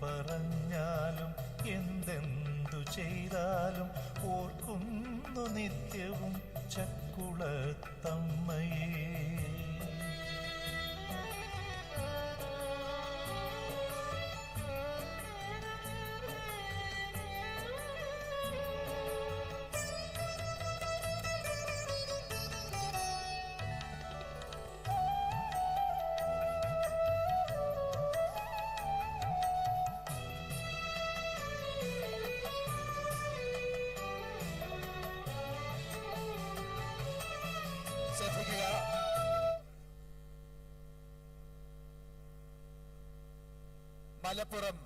പറഞ്ഞാലും എന്തെന്തു ചെയ്താലും ഓർക്കുന്നു നിത്യവും ചക്കുളത്തമ്മയെ. മലപ്പുറം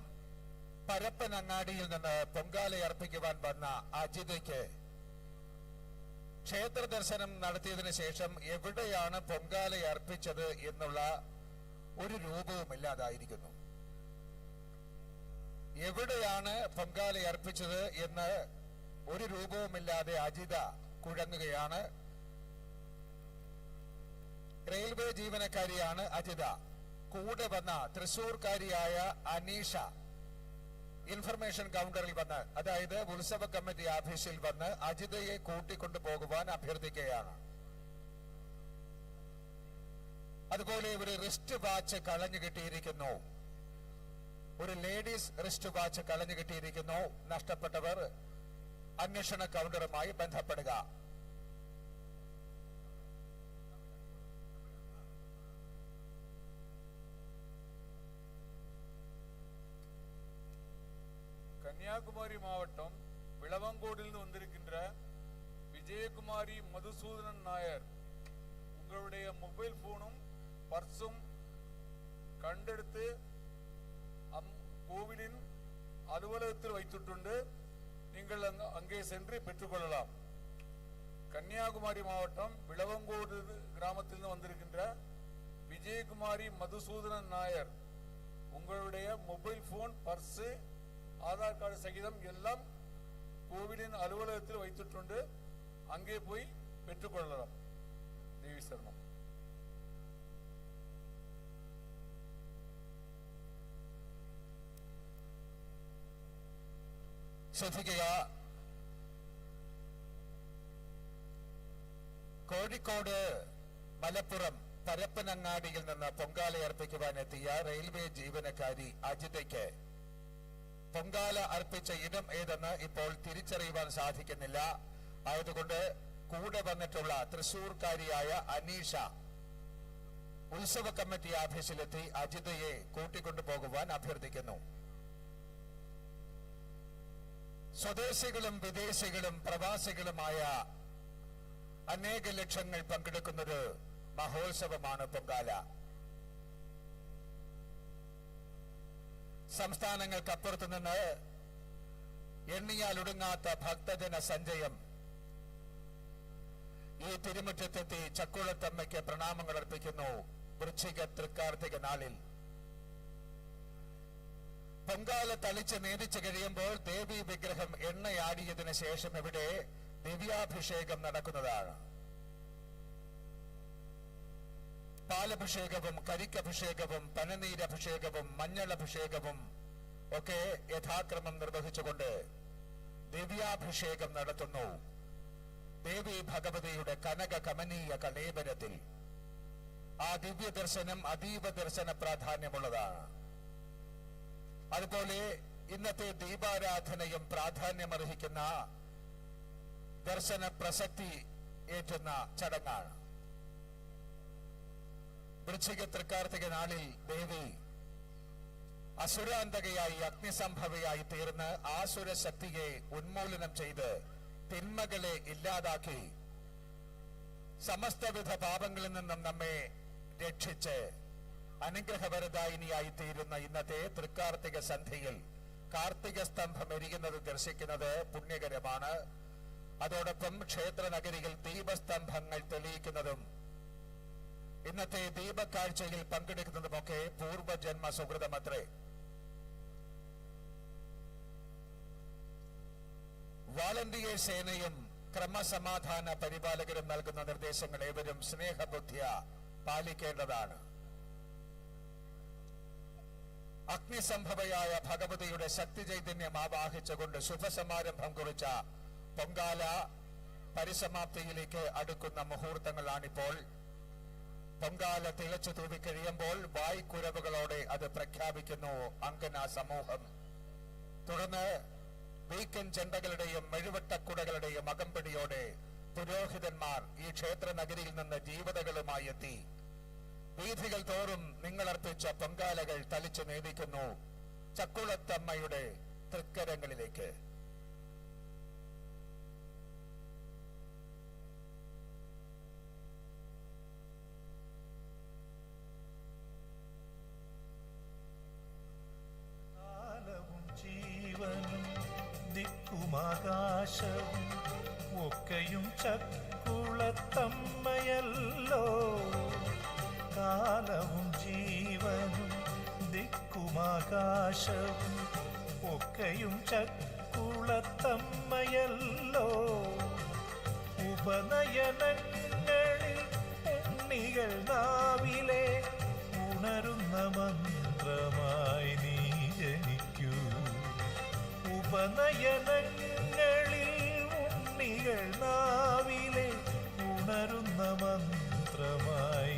പരപ്പൻ അങ്ങാടിയിൽ നിന്ന് പൊങ്കാലയർപ്പിക്കുവാൻ വന്ന അജിതയ്ക്ക് ക്ഷേത്ര ദർശനം നടത്തിയതിനു ശേഷം എവിടെയാണ് പൊങ്കാലയർപ്പിച്ചത് എന്നുള്ള ഒരു രൂപവും ഇല്ലാതായിരിക്കുന്നു. എവിടെയാണ് പൊങ്കാലയർപ്പിച്ചത് എന്ന് ഒരു രൂപവുമില്ലാതെ അജിത കുഴങ്ങുകയാണ്. റെയിൽവേ ജീവനക്കാരിയാണ് അജിത. കൂടെ വന്ന തൃശൂർക്കാരിയായ അനീഷ ഇൻഫർമേഷൻ കൗണ്ടറിൽ വന്ന് അതായത് ഉത്സവ കമ്മിറ്റി ഓഫീസിൽ വന്ന് അജിതയെ കൂട്ടിക്കൊണ്ടു പോകുവാൻ അഭ്യർത്ഥിക്കുകയാണ്. അതുപോലെ ഒരു റിസ്റ്റ് വാച്ച് കളഞ്ഞു കിട്ടിയിരിക്കുന്നു. ഒരു ലേഡീസ് റിസ്റ്റ് വാച്ച് കളഞ്ഞു കിട്ടിയിരിക്കുന്നു. നഷ്ടപ്പെട്ടവർ അന്വേഷണ കൗണ്ടറുമായി ബന്ധപ്പെടുക. கன்னியாகுமரி மாவட்டம் விளவங்கோடிலிருந்து வந்திருக்கின்ற விஜயகுமாரி மதுசூதனன் நாயர் உங்களுடைய மொபைல் போனும் பர்சும் கண்டெடுத்து அம் கோவிலின் அலுவலகத்தில் வைத்துட்டுண்டு நீங்கள் அங்கே சென்று பெற்றுக்கொள்ளலாம். கன்னியாகுமரி மாவட்டம் விளவங்கோடு கிராமத்திலிருந்து வந்திருக்கின்ற விஜயகுமாரி மதுசூதனன் நாயர் உங்களுடைய mobile phone purse Aadhaar card சகிதம் எல்லாம் கோவிலின் அலுவலகத்தில் வைத்துட்டுண்டு அங்கே போய் பெற்றுக்கொள்ளலாம் தேவி சரணம் ശ്രദ്ധിക്കുക കോഴിക്കോട് മലപ്പുറം പരപ്പനങ്ങാടിയിൽ നിന്ന് പൊങ്കാല എത്തിയ റെയിൽവേ ജീവനക്കാരി അജിതയ്ക്ക് പൊങ്കാല അർപ്പിച്ച ഇടം ഏതെന്ന് ഇപ്പോൾ തിരിച്ചറിയുവാൻ സാധിക്കുന്നില്ല. ആയതുകൊണ്ട് കൂടെ വന്നിട്ടുള്ള തൃശൂർക്കാരിയായ അനീഷ ഉത്സവ കമ്മിറ്റി ഓഫീസിലെത്തി അജിതയെ കൂട്ടിക്കൊണ്ടുപോകുവാൻ അഭ്യർത്ഥിക്കുന്നു. സ്വദേശികളും വിദേശികളും പ്രവാസികളുമായ അനേക ലക്ഷങ്ങൾ പങ്കെടുക്കുന്നൊരു മഹോത്സവമാണ് പൊങ്കാല. സംസ്ഥാനങ്ങൾക്കപ്പുറത്തു നിന്ന് എണ്ണിയാൽ ഒടുങ്ങാത്ത ഭക്തജന സഞ്ചയം. ഈ തിരുമുറ്റത്തെത്തി ചക്കുളത്തമ്മയ്ക്ക് പ്രണാമങ്ങൾ അർപ്പിക്കുന്നു. വൃശ്ചിക തൃക്കാർത്തിക നാളിൽ. പൊങ്കാല തളിച്ച് നീതിച്ചു കഴിയുമ്പോൾ ദേവി വിഗ്രഹം എണ്ണയാടിയതിനു ശേഷം ഇവിടെ ദിവ്യാഭിഷേകം നടക്കുന്നതാണ്. പാലഭിഷേകവും കരിക്കഭിഷേകവും പനനീരഭിഷേകവും മഞ്ഞളഭിഷേകവും ഒക്കെ യഥാക്രമം നിർവഹിച്ചുകൊണ്ട് ദിവ്യാഭിഷേകം നടത്തുന്നു. ദേവി ഭഗവതിയുടെ കനക കമനീയ കളേബരത്തിൽ ആ ദിവ്യ ദർശനം അതീവ ദർശന പ്രാധാന്യമുള്ളതാണ്. അതുപോലെ ഇന്നത്തെ ദീപാരാധനയും പ്രാധാന്യമർഹിക്കുന്ന ദർശന പ്രസക്തി ഏറ്റുന്ന ചടങ്ങാണ്. വൃശ്ചിക തൃക്കാർത്തിക നാളിൽ ദേവി അസുരാന്തകയായി അഗ്നിസംഭവയായി തീർന്ന് ആസുര ശക്തിയെ ഉന്മൂലനം ചെയ്ത് തിന്മകളെ ഇല്ലാതാക്കി സമസ്തവിധ പാപങ്ങളിൽ നിന്നും നമ്മെ രക്ഷിച്ച് അനുഗ്രഹവരദായിനിയായി തീരുന്ന ഇന്നത്തെ തൃക്കാർത്തിക സന്ധ്യയിൽ കാർത്തിക സ്തംഭം എരിയുന്നത് ദർശിക്കുന്നത് പുണ്യകരമാണ്. അതോടൊപ്പം ക്ഷേത്ര നഗരിയിൽ ദീപസ്തംഭങ്ങൾ തെളിയിക്കുന്നതും ഇന്നത്തെ ദീപക്കാഴ്ചയിൽ പങ്കെടുക്കുന്നതുമൊക്കെ പൂർവജന്മ സുഹൃതമത്രേ വാളണ്ടിയർ സേനയും ക്രമസമാധാന പരിപാലകരും നൽകുന്ന നിർദ്ദേശങ്ങൾ ഏവരും സ്നേഹബുദ്ധിയ പാലിക്കേണ്ടതാണ്. അഗ്നിസംഭവയായ ഭഗവതിയുടെ ശക്തി ചൈതന്യം ആവാഹിച്ചുകൊണ്ട് ശുഭസമാരംഭം കുറിച്ച പൊങ്കാല പരിസമാപ്തിയിലേക്ക് അടുക്കുന്ന മുഹൂർത്തങ്ങളാണിപ്പോൾ. പൊങ്കാല തിളച്ചു തൂവി കഴിയുമ്പോൾ വായ്ക്കുരവുകളോടെ അത് പ്രഖ്യാപിക്കുന്നു. അങ്കന സമൂഹം. തുടർന്ന് വീക്കൻ ചെണ്ടകളുടെയും മെഴുവട്ടക്കുടകളുടെയും അകമ്പടിയോടെ പുരോഹിതന്മാർ ഈ ക്ഷേത്ര നഗരിയിൽ നിന്ന് ജീവതകളുമായി എത്തി. വീഥികൾ തോറും നിങ്ങളർപ്പിച്ച പൊങ്കാലകൾ തലിച്ചു നേദിക്കുന്നു ചക്കുളത്തമ്മയുടെ തൃക്കരങ്ങളിലേക്ക്. ദിക്കുമാകാശവും ഒക്കെയും ചക്കുളത്തമ്മയല്ലോ. കാലവും ജീവനും ദിക്കുമാകാശവും ഒക്കെയും ചക്കുളത്തമ്മയല്ലോ. ഉപനയനങ്ങളിൽ ഉണ്ണികൾ നാവിലെ ഉണരുന്ന മന്ത്രമായി നീ ജനിക്കൂ. ഉപനയനങ്ങളിൽ ഉണ്ണികൾ നാവിലെ ഉണരുന്ന മന്ത്രമായി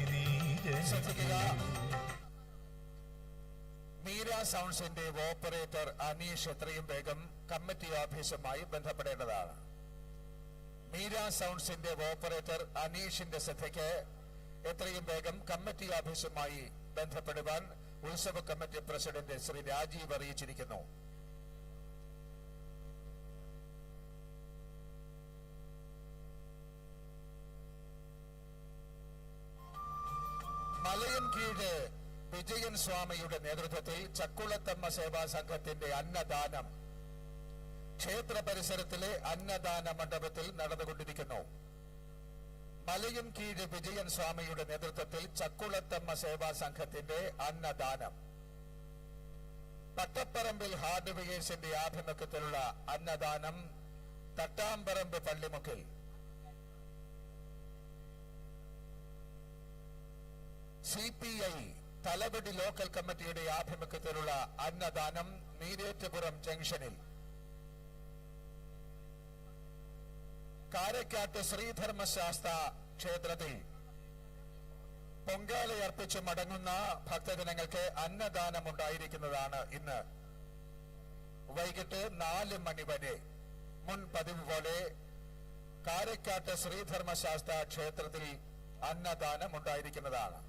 മീര സൗണ്ട്സിന്റെ ഓപ്പറേറ്റർ അനീഷ് എത്രയും വേഗം കമ്മിറ്റി ഓഫീസുമായി ബന്ധപ്പെടേണ്ടതാണ്. മീര സൗണ്ട്സിന്റെ ഓപ്പറേറ്റർ അനീഷിന്റെ ശ്രദ്ധയ്ക്ക് എത്രയും വേഗം കമ്മിറ്റി ഓഫീസുമായി ബന്ധപ്പെടുവാൻ ഉത്സവ കമ്മിറ്റി പ്രസിഡന്റ് ശ്രീ രാജീവ് അറിയിച്ചിരിക്കുന്നു. സ്വാമിയുടെ നേതൃത്വത്തിൽ ചക്കുളത്തമ്മ സേവാ സംഘത്തിന്റെ അന്നദാനം ക്ഷേത്ര പരിസരത്തിലെ അന്നദാന മണ്ഡപത്തിൽ നടന്നുകൊണ്ടിരിക്കുന്നു. മലയും കീഴ് വിജയൻ സ്വാമിയുടെ നേതൃത്വത്തിൽ ചക്കുളത്തമ്മ സേവാ സംഘത്തിന്റെ അന്നദാനം. പട്ടപ്പറമ്പിൽ ഹാർഡ്വെയേഴ്സിന്റെ ആഭിമുഖ്യത്തിലുള്ള അന്നദാനം Thattamparambu പള്ളിമുക്കിൽ. C P I Thalavady local കമ്മിറ്റിയുടെ ആഭിമുഖ്യത്തിലുള്ള അന്നദാനം നീരേറ്റപുരം ജംഗ്ഷനിൽ. കാരക്കാട്ട് ശ്രീധർമ്മശാസ്ത്ര ക്ഷേത്രത്തിൽ പൊങ്കാലയർപ്പിച്ച് മടങ്ങുന്ന ഭക്തജനങ്ങൾക്ക് അന്നദാനം ഉണ്ടായിരിക്കുന്നതാണ് ഇന്ന്. വൈകിട്ട് നാല് മണി വരെ മുൻ പതിവ് പോലെ കാരക്കാട്ട് ശ്രീധർമ്മശാസ്ത്ര ക്ഷേത്രത്തിൽ അന്നദാനം ഉണ്ടായിരിക്കുന്നതാണ്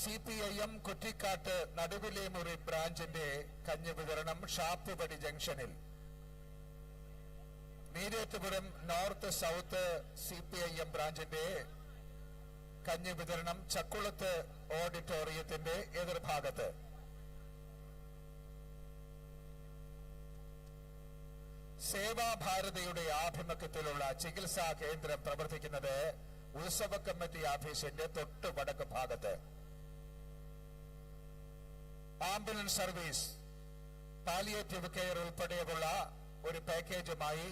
C P I M Kuttikkattu നടുവിലെ മുറി ബ്രാഞ്ചിന്റെ കഞ്ഞി വിതരണം ഷാപ്പുപടി ജംഗ്ഷനിൽ. Neerettupuram north south C P I M ബ്രാഞ്ചിന്റെ കഞ്ഞി വിതരണം ചക്കുളത്ത് ഓഡിറ്റോറിയത്തിന്റെ എതിർഭാഗത്ത്. സേവാഭാരതിയുടെ ആഭിമുഖ്യത്തിലുള്ള ചികിത്സാ കേന്ദ്രം പ്രവർത്തിക്കുന്നത് ഉത്സവ കമ്മിറ്റി ഓഫീസിന്റെ തൊട്ട് വടക്ക് ഭാഗത്ത്. ആംബുലൻസ് സർവീസ് പാലിയേറ്റീവ് കെയർ ഉൾപ്പെടെയുള്ള ഒരു പാക്കേജുമായി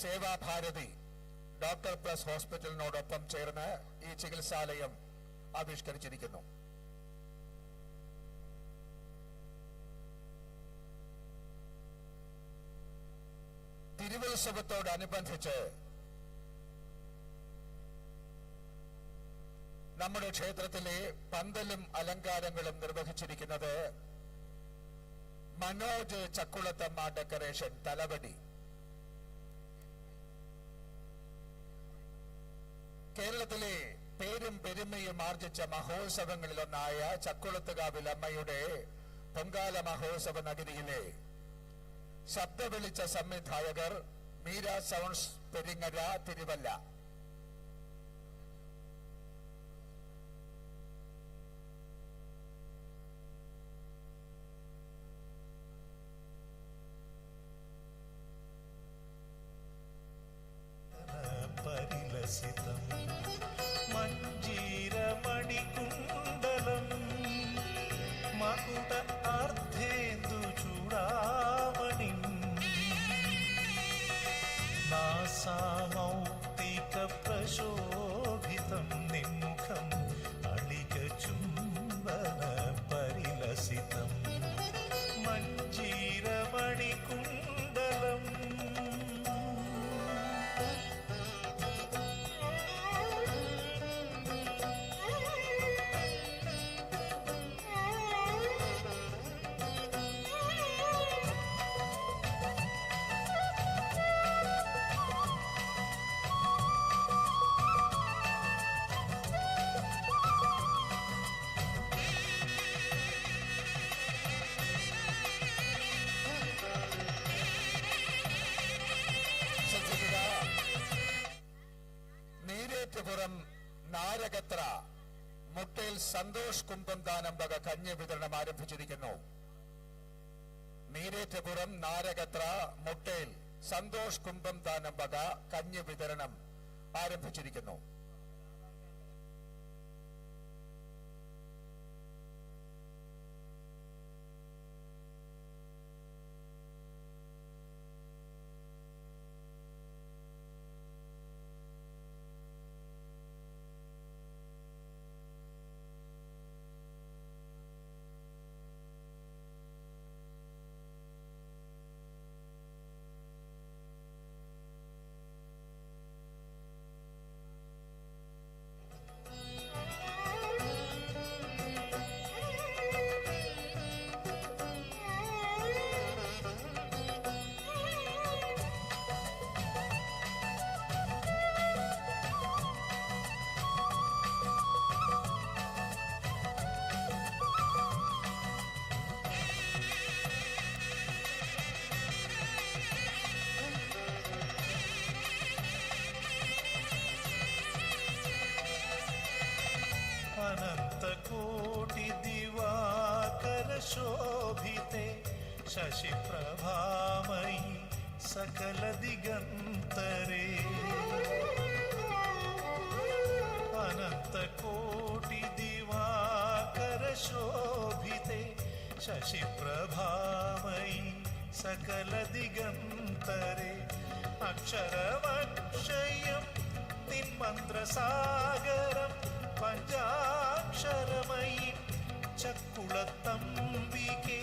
സേവാഭാരതി ഡോക്ടർ പ്ലസ് ഹോസ്പിറ്റലിനോടൊപ്പം ചേർന്ന് ഈ ചികിത്സാലയം ആവിഷ്കരിച്ചിരിക്കുന്നു. തിരുവുത്സവത്തോടനുബന്ധിച്ച് നമ്മുടെ ക്ഷേത്രത്തിലെ പന്തലും അലങ്കാരങ്ങളും നിർവഹിച്ചിരിക്കുന്നത് മനോജ് ചക്കുളത്തമ്മ ഡെക്കറേഷൻ തലവടി. കേരളത്തിലെ പേരും പെരുമയും ആർജിച്ച മഹോത്സവങ്ങളിലൊന്നായ ചക്കുളത്തുകാവിൽ അമ്മയുടെ പൊങ്കാല മഹോത്സവ നഗരിയിലെ ശബ്ദ വിളിച്ച സംവിധായകർ മീര സൗണ്ട്സ് പെരിങ്ങര തിരുവല്ല. ejército. നാരകത്ര മുട്ടയിൽ സന്തോഷ് കുമ്പന്താനം വക കഞ്ഞി വിതരണം ആരംഭിച്ചിരിക്കുന്നു. നീരേറ്റപുരം നാരകത്ര മുട്ടയിൽ സന്തോഷ് കുമ്പം ദാനം വക കഞ്ഞി വിതരണം ആരംഭിച്ചിരിക്കുന്നു. शशिप्रभामयि सकलदिगन्तरे अनन्तकोटिदिवाकरशोभिते शशिप्रभामयि सकलदिगन्तरे अक्षरमक्षयं तिन्मन्द्रसागरं पञ्चाक्षरमयि चक्कुलतम्बिके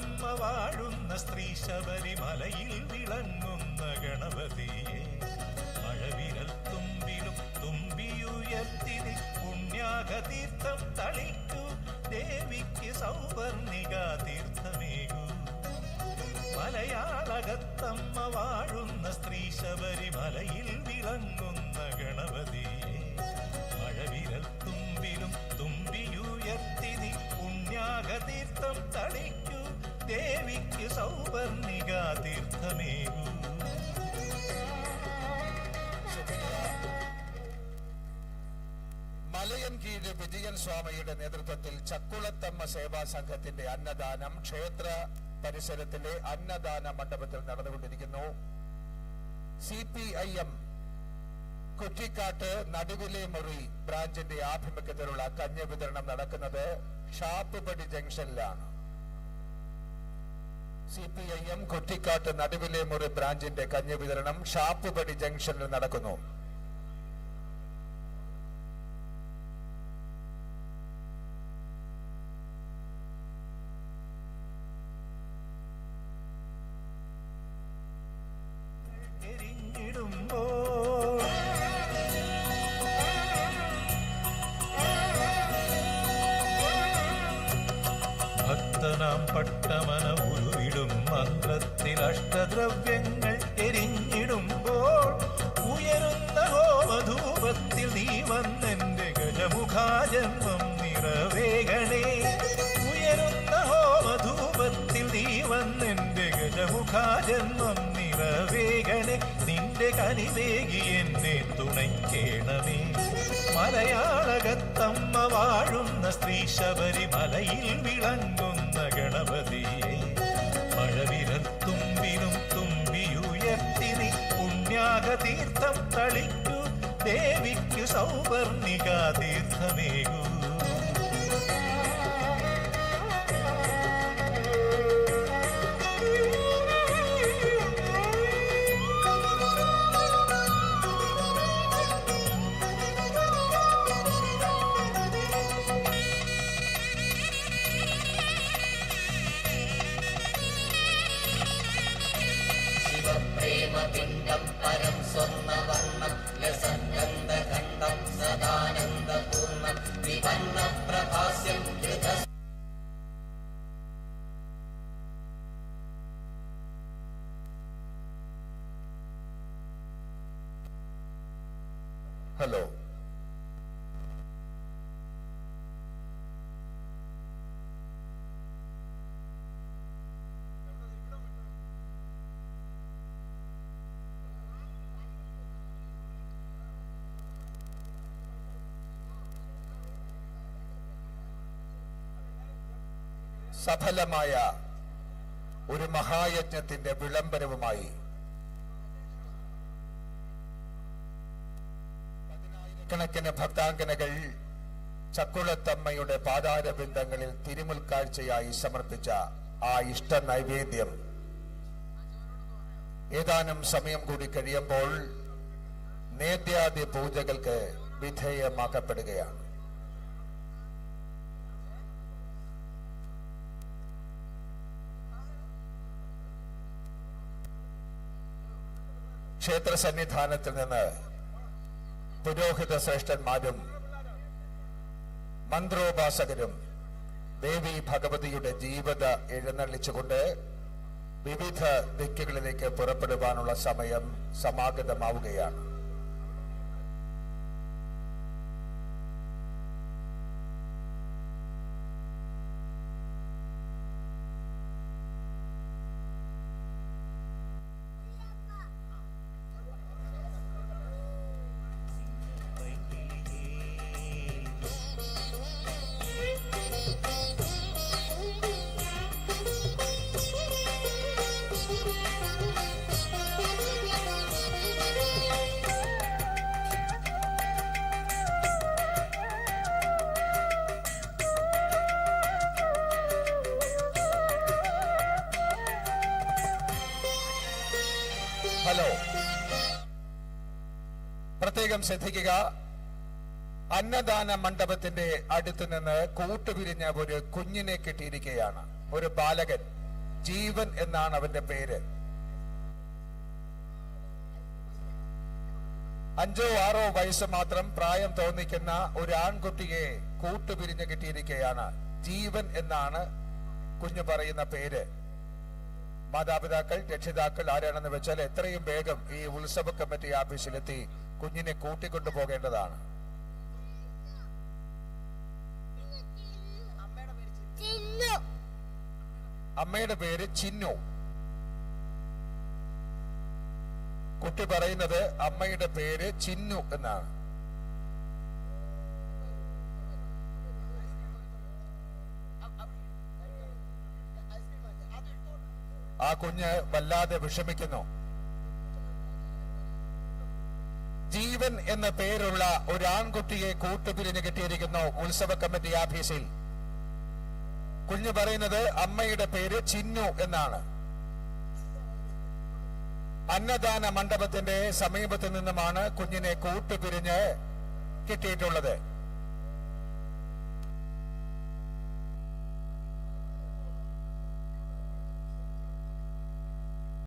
മലയാളകത്തമ്മ വാഴുന്ന സ്ത്രീ ശബരിമലയിൽ വിളങ്ങുന്ന ഗണപതിയെ. മഴവിരൽ തുമ്പിലും തുമ്പിയുയർത്തിനി പുണ്യാകതീർത്ഥം തളിക്കൂ. ദേവിക്ക് സൗവർണിക തീർത്ഥമേകൂ. മലയാളകത്തമ്മ വാഴുന്ന സ്ത്രീ ശബരിമലയിൽ വിളങ്ങുന്ന ഗണപതിയെ. മഴവിരൽ തുമ്പിലും തുമ്പിയുയർത്തിനി പുണ്യാകതീർത്ഥം തളിക്കൂ. ദേവിക്ക് സൗവർണിക തീർത്ഥമേകൂ. മലയൻകീഴ് വിജയൻ സ്വാമിയുടെ നേതൃത്വത്തിൽ ചക്കുളത്തമ്മ സേവാ സംഘത്തിന്റെ അന്നദാനം ക്ഷേത്ര പരിസരത്തിലെ അന്നദാന മണ്ഡപത്തിൽ നടന്നുകൊണ്ടിരിക്കുന്നു. C P I M Kuttikkad Naduvile Muri ബ്രാഞ്ചിന്റെ ആഭിമുഖ്യത്തിലുള്ള കഞ്ഞ വിതരണം നടക്കുന്നത് Shappupadi ജംഗ്ഷനിലാണ്. C P I M Kuttikkad Naduvile Muri ബ്രാഞ്ചിന്റെ കഞ്ഞി വിതരണം ഷാപ്പുപടി ജംഗ്ഷനിൽ നടക്കുന്നു. ഭക്തനാം പട്ടമന ഉരുവിടും. മന്ത്രത്തിൽ അഷ്ടദ്രവ്യങ്ങൾ എരിഞ്ഞിടുമ്പോൾ ഉയരുന്ന ഹോമധൂപത്തിൽ നീ വന്നെന്റെ ഗജമുഖാജന്മം നിറവേകണേ. ഉയരുന്ന ഹോമധൂപത്തിൽ നീ വന്നെന്റെ ഗജമുഖാജന്മം നിറവേകണേ. നിന്റെ കനിവേകി എന്നെ തുണയ്ക്കേണമേ. മലയാളകത്തമ്മ വാഴുന്ന സ്ത്രീ ശബരിമലയിൽ വിളങ്ങുന്ന ഗണപതിയെ പുണ്യാഹതീർത്ഥം തളിക്കൂ. ദേവിക്കു സൗവർണികാ സഫലമായ ഒരു മഹായജ്ഞത്തിന്റെ വിളംബരവുമായി കണക്കിന് ഭക്താംഗനകൾ ചക്കുളത്തമ്മയുടെ പാതാരബിന്ദങ്ങളിൽ തിരുമുൽക്കാഴ്ചയായി സമർപ്പിച്ച ആ ഇഷ്ട നൈവേദ്യം ഏതാനും സമയം കൂടി കഴിയുമ്പോൾ നേദ്യാദി പൂജകൾക്ക് വിധേയമാക്കപ്പെടുകയാണ്. ക്ഷേത്ര സന്നിധാനത്തിൽ നിന്ന് പുരോഹിത ശ്രേഷ്ഠന്മാരും മന്ത്രോപാസകരും ദേവി ഭഗവതിയുടെ ജീവിത എഴുന്നള്ളിച്ചുകൊണ്ട് വിവിധ ദിക്കുകളിലേക്ക് പുറപ്പെടുവാനുള്ള സമയം സമാഗതമാവുകയാണ്. പ്രത്യേകം ശ്രദ്ധിക്കുക. അന്നദാന മണ്ഡപത്തിന്റെ അടുത്ത് നിന്ന് കൂട്ടുപിരിഞ്ഞ ഒരു കുഞ്ഞിനെ കിട്ടിയിരിക്കുകയാണ്. ഒരു ബാലകൻ ജീവൻ എന്നാണ് അവന്റെ പേര്. അഞ്ചോ ആറോ വയസ്സ് മാത്രം പ്രായം തോന്നിക്കുന്ന ഒരു ആൺകുട്ടിയെ കൂട്ടുപിരിഞ്ഞ് കിട്ടിയിരിക്കുകയാണ്. ജീവൻ എന്നാണ് കുഞ്ഞു പറയുന്ന പേര്. മാതാപിതാക്കൾ രക്ഷിതാക്കൾ ആരാണെന്ന് വെച്ചാൽ എത്രയും വേഗം ഈ ഉത്സവ കമ്മിറ്റി ഓഫീസിലെത്തി കുഞ്ഞിനെ കൂട്ടിക്കൊണ്ടു പോകേണ്ടതാണ് അമ്മയുടെ പേര് ചിന്നു. കുട്ടി പറയുന്നത് അമ്മയുടെ പേര് ചിന്നു എന്നാണ്. ആ കുഞ്ഞ് വല്ലാതെ വിഷമിക്കുന്നു. ജീവൻ എന്ന പേരുള്ള ഒരു ആൺകുട്ടിയെ കൂട്ടുപിരിഞ്ഞ് കിട്ടിയിരിക്കുന്നു ഉത്സവ കമ്മിറ്റി ആഫീസിൽ. കുഞ്ഞു പറയുന്നത് അമ്മയുടെ പേര് ചിന്നു എന്നാണ്. അന്നദാന മണ്ഡപത്തിന്റെ സമീപത്തു നിന്നുമാണ് കുഞ്ഞിനെ കൂട്ടുപിരിഞ്ഞ് കിട്ടിയിട്ടുള്ളത്.